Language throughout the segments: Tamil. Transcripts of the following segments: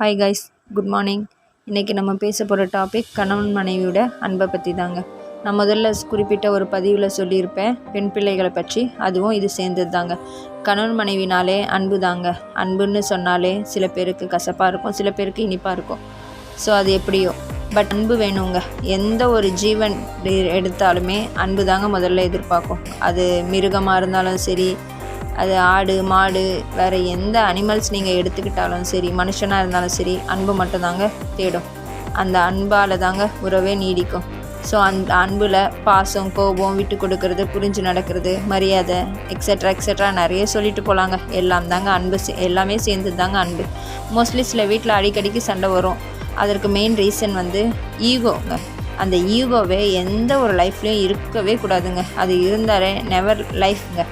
ஹாய் கைஸ் குட் மார்னிங் இன்றைக்கி நம்ம பேச போகிற டாபிக் கணவன் மனைவியோட அன்பை பற்றி தாங்க நான் முதல்ல குறிப்பிட்ட ஒரு பதிவில் சொல்லியிருப்பேன். பெண் பிள்ளைகளை பற்றி அதுவும் இது சேர்ந்தது தாங்க கணவன் மனைவினாலே அன்பு தாங்க அன்புன்னு சொன்னாலே சில பேருக்கு கசப்பாக இருக்கும் சில பேருக்கு இனிப்பாக இருக்கும். ஸோ அது எப்படியோ. பட் அன்பு வேணுங்க. எந்த ஒரு ஜீவன் எடுத்தாலுமே அன்பு தாங்க முதல்ல எதிர்பார்க்கும். அது மிருகமாக இருந்தாலும் சரி அது ஆடு மாடு வேறு எந்த அனிமல்ஸ் நீங்கள் எடுத்துக்கிட்டாலும் சரி மனுஷனாக இருந்தாலும் சரி அன்பு மட்டும்தாங்க தேடும். அந்த அன்பால் தாங்க உறவே நீடிக்கும். ஸோ அந் அன்பில் பாசம் கோபம் விட்டு கொடுக்கறது புரிஞ்சு நடக்கிறது மரியாதை எக்ஸட்ரா எக்ஸட்ரா நிறைய சொல்லிட்டு போகலாங்க எல்லாம் தாங்க அன்பு சே- எல்லாமே சேர்ந்து தாங்க அன்பு. மோஸ்ட்லி சில வீட்டில் அடிக்கடிக்கு சண்டை வரும். அதற்கு மெயின் ரீசன் வந்து ஈகோங்க. அந்த ஈகோவே எந்த ஒரு லைஃப்லேயும் இருக்கவே கூடாதுங்க. அது இருந்தாலே நெவர் லைஃப்ங்க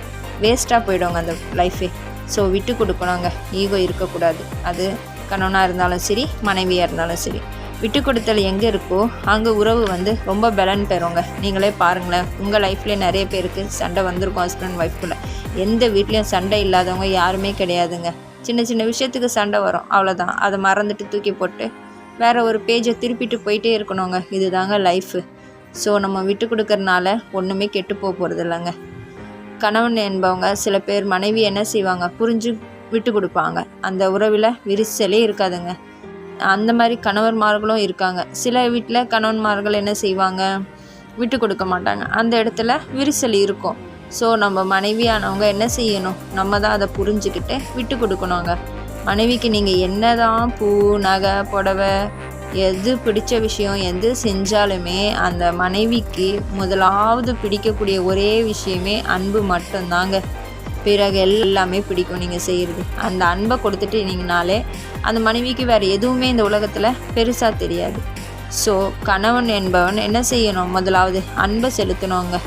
வேஸ்ட்டாக போயிடுவாங்க அந்த லைஃபே ஸோ விட்டு கொடுக்கணுங்க. ஈகோ இருக்கக்கூடாது. அது கணவனாக இருந்தாலும் சரி மனைவியாக இருந்தாலும் சரி. விட்டு கொடுத்தல் எங்கே இருக்கோ அங்கே உறவு வந்து ரொம்ப பலன் பெறுங்க. நீங்களே பாருங்களேன் உங்கள் லைஃப்லேயே நிறைய பேருக்கு சண்டை வந்திருக்கும் ஹஸ்பண்ட் ஒய்ஃப்குள்ளே எந்த வீட்லேயும் சண்டை இல்லாதவங்க யாருமே கிடையாதுங்க. சின்ன சின்ன விஷயத்துக்கு சண்டை வரும். அவ்வளோதான் அதை மறந்துட்டு தூக்கி போட்டு வேறு ஒரு பேஜை திருப்பிட்டு போயிட்டே இருக்கணுங்க. இதுதாங்க லைஃபு ஸோ நம்ம விட்டு கொடுக்கறனால ஒன்றுமே கெட்டு போக போகிறது இல்லைங்க கணவன் என்பவங்க சில பேர் மனைவி என்ன செய்வாங்க? புரிஞ்சு விட்டு கொடுப்பாங்க. அந்த உறவில் விரிசலே இருக்காதுங்க. அந்த மாதிரி கணவன்மார்களும் இருக்காங்க. சில வீட்டில் கணவன்மார்கள் என்ன செய்வாங்க? விட்டு கொடுக்க மாட்டாங்க. அந்த இடத்துல விரிசல் இருக்கும். ஸோ நம்ம மனைவியானவங்க என்ன செய்யணும்? நம்ம தான் அதை புரிஞ்சுக்கிட்டு விட்டு கொடுக்கணுங்க. மனைவிக்கு நீங்கள் என்ன தான் பூ நகை புடவை எது பிடிச்ச விஷயம் எது செஞ்சாலுமே அந்த மனைவிக்கு முதலாவது பிடிக்கக்கூடிய ஒரே விஷயமே அன்பு மட்டும்தாங்க. பிறகு எல்லாமே பிடிக்கும் நீங்கள் செய்கிறது அந்த அன்பை கொடுத்துட்டு நீங்கனாலே அந்த மனைவிக்கு வேறு எதுவுமே இந்த உலகத்தில் பெருசாக தெரியாது. ஸோ கணவன் என்பவன் என்ன செய்யணும்? முதலாவது அன்பை செலுத்தணுங்க.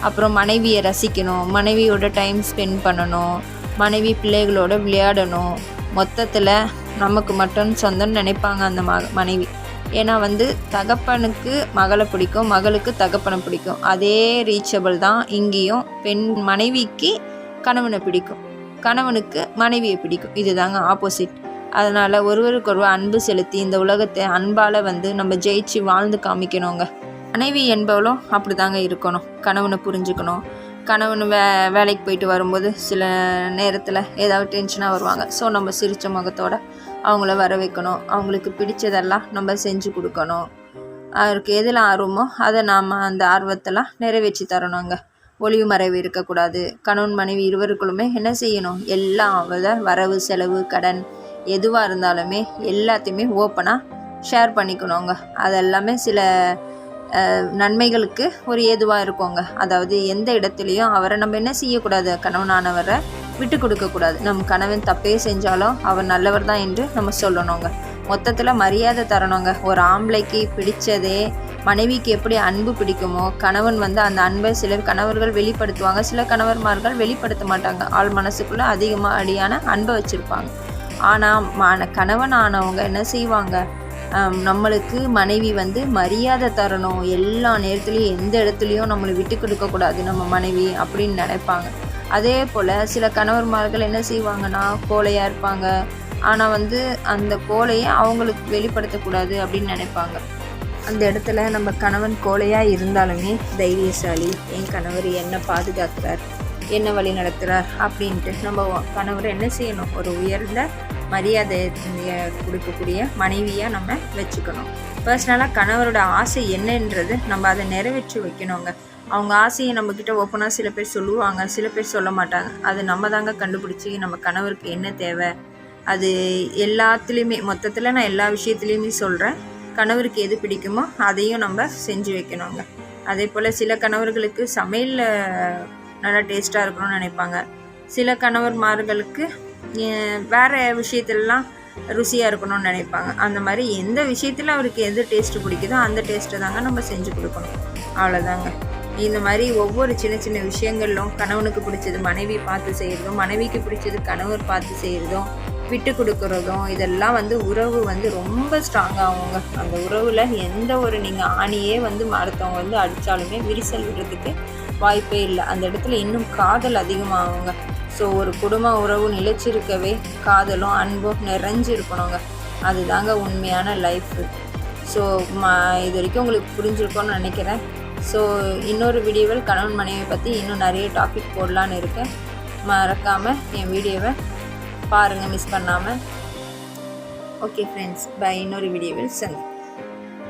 அப்புறம் மனைவியை ரசிக்கணும். மனைவியோட டைம் ஸ்பெண்ட் பண்ணணும். மனைவி பிள்ளைகளோட விளையாடணும். மொத்தத்தில் நமக்கு மட்டும் சொந்தம்னு நினைப்பாங்க அந்த ம மனைவி. ஏன்னா வந்து தகப்பனுக்கு மகளை பிடிக்கும் மகளுக்கு தகப்பனை பிடிக்கும். அதே ரீச்சபிள் தான் இங்கேயும் பெண் மனைவிக்கு கணவனை பிடிக்கும். கணவனுக்கு மனைவியை பிடிக்கும். இதுதாங்க ஆப்போசிட் அதனால் ஒருவருக்கொருவர் அன்பு செலுத்தி இந்த உலகத்தை அன்பால் வந்து நம்ம ஜெயிச்சு வாழ்ந்து காமிக்கணுங்க. மனைவி என்பவளும் அப்படி தாங்க இருக்கணும். கணவனை புரிஞ்சுக்கணும். கணவன் வே வேலைக்கு போயிட்டு வரும்போது சில நேரத்தில் ஏதாவது டென்ஷனாக வருவாங்க. ஸோ நம்ம சிரித்த முகத்தோடு அவங்கள வர வைக்கணும் அவங்களுக்கு பிடிச்சதெல்லாம் நம்ம செஞ்சு கொடுக்கணும். அவருக்கு எதில் ஆர்வமோ அதை நாம் அந்த ஆர்வத்தெல்லாம் நிறைவேற்றி தரணுங்க. ஒளிவு மறைவு இருக்கக்கூடாது. கணவன் மனைவி இருவருக்குள்ளுமே என்ன செய்யணும்? எல்லாம் அவத வரவு செலவு கடன் எதுவாக இருந்தாலுமே எல்லாத்தையுமே ஓப்பனாக ஷேர் பண்ணிக்கணுங்க. அதெல்லாமே சில நன்மைகளுக்கு ஒரு ஏதுவாக இருக்குங்க. அதாவது எந்த இடத்துலையும் அவரை நம்ம என்ன செய்யக்கூடாது? கணவனானவரை விட்டு கொடுக்கக்கூடாது. நம் கணவன் தப்பே செஞ்சாலும் அவர் நல்லவர் தான் என்று நம்ம சொல்லணுங்க. மொத்தத்தில் மரியாதை தரணுங்க. ஒரு ஆம்பளைக்கு பிடிச்சதே மனைவிக்கு எப்படி அன்பு பிடிக்குமோ கணவன் வந்து அந்த அன்பை சிலர் கணவர்கள் வெளிப்படுத்துவாங்க. சில கணவர்மார்கள் வெளிப்படுத்த மாட்டாங்க. ஆள் மனசுக்குள்ளே அதிகமாக அடியான அன்பை வச்சுருப்பாங்க. ஆனால் மன கணவன் ஆனவங்க என்ன செய்வாங்க? நம்மளுக்கு மனைவி வந்து மரியாதை தரணும். எல்லா நேரத்துலையும் எந்த இடத்துலையும் நம்மளை விட்டு கொடுக்கக்கூடாது நம்ம மனைவி அப்படின்னு நினைப்பாங்க. அதே போல் சில கணவர்மார்கள் என்ன செய்வாங்கன்னா கோலையாக இருப்பாங்க. ஆனால் வந்து அந்த கோலையை அவங்களுக்கு வெளிப்படுத்தக்கூடாது அப்படின்னு நினைப்பாங்க. அந்த இடத்துல நம்ம கணவன் கோலையாக இருந்தாலுமே தைரியசாலி என் கணவர் என்ன பாதுகாக்கிறார் என்ன வழி நடத்துகிறார் அப்படின்ட்டு நம்ம கணவர் என்ன செய்யணும்? ஒரு உயர்ந்த மரியாதை கொடுக்கக்கூடிய மனைவியாக நம்ம வச்சுக்கணும். பர்சனலாக கணவரோட ஆசை என்னன்றது நம்ம அதை நிறைவேற்றி வைக்கணுங்க. அவங்க ஆசையை நம்மக்கிட்ட ஓப்பனாக சில பேர் சொல்லுவாங்க சில பேர் சொல்ல மாட்டாங்க. அது நம்ம தாங்க கண்டுபிடிச்சி நம்ம கணவருக்கு என்ன தேவை? அது எல்லாத்துலேயுமே மொத்தத்தில் நான் எல்லா விஷயத்துலேயுமே சொல்கிறேன் கணவருக்கு எது பிடிக்குமோ அதையும் நம்ம செஞ்சு வைக்கணுங்க. அதே போல் சில கணவர்களுக்கு சமையலில் நல்லா டேஸ்ட்டாக இருக்கணும்னு நினைப்பாங்க. சில கணவர்மார்களுக்கு வேறு விஷயத்துலலாம் ருசியாக இருக்கணும்னு நினைப்பாங்க. அந்த மாதிரி எந்த விஷயத்தில் அவருக்கு எது டேஸ்ட்டு பிடிக்குதோ அந்த டேஸ்ட்டை தாங்க நம்ம செஞ்சு கொடுக்கணும். அவ்வளோதாங்க இந்த மாதிரி ஒவ்வொரு சின்ன சின்ன விஷயங்களிலும் கணவனுக்கு பிடிச்சது மனைவி பார்த்து செய்கிறதும் மனைவிக்கு பிடிச்சது கணவர் பார்த்து செய்கிறதும் விட்டு கொடுக்குறதும் இதெல்லாம் வந்து உறவு வந்து ரொம்ப ஸ்ட்ராங்காகுங்க அந்த உறவில் எந்த ஒரு நீங்கள் ஆணியே வந்து அடுத்தவங்க வந்து அடித்தாலுமே விரிசல் விடுறதுக்கு வாய்ப்பே இல்லை. அந்த இடத்துல இன்னும் காதல் அதிகமாகுங்க. ஸோ ஒரு குடும்ப உறவு நிலைச்சிருக்கவே காதலும் அன்பும் நிறைஞ்சு இருக்கணுங்க அதுதாங்க உண்மையான லைஃபு ஸோ இது வரைக்கும் உங்களுக்கு புரிஞ்சிருக்கோன்னு நினைக்கிறேன். ஸோ இன்னொரு வீடியோவில் கணவன் மனைவி பற்றி இன்னும் நிறைய டாபிக் போடலான்னு இருக்கேன். மறக்காமல் என் வீடியோவை பாருங்கள் மிஸ் பண்ணாமல் ஓகே ஃப்ரெண்ட்ஸ் பை இன்னொரு வீடியோவில் சந்தி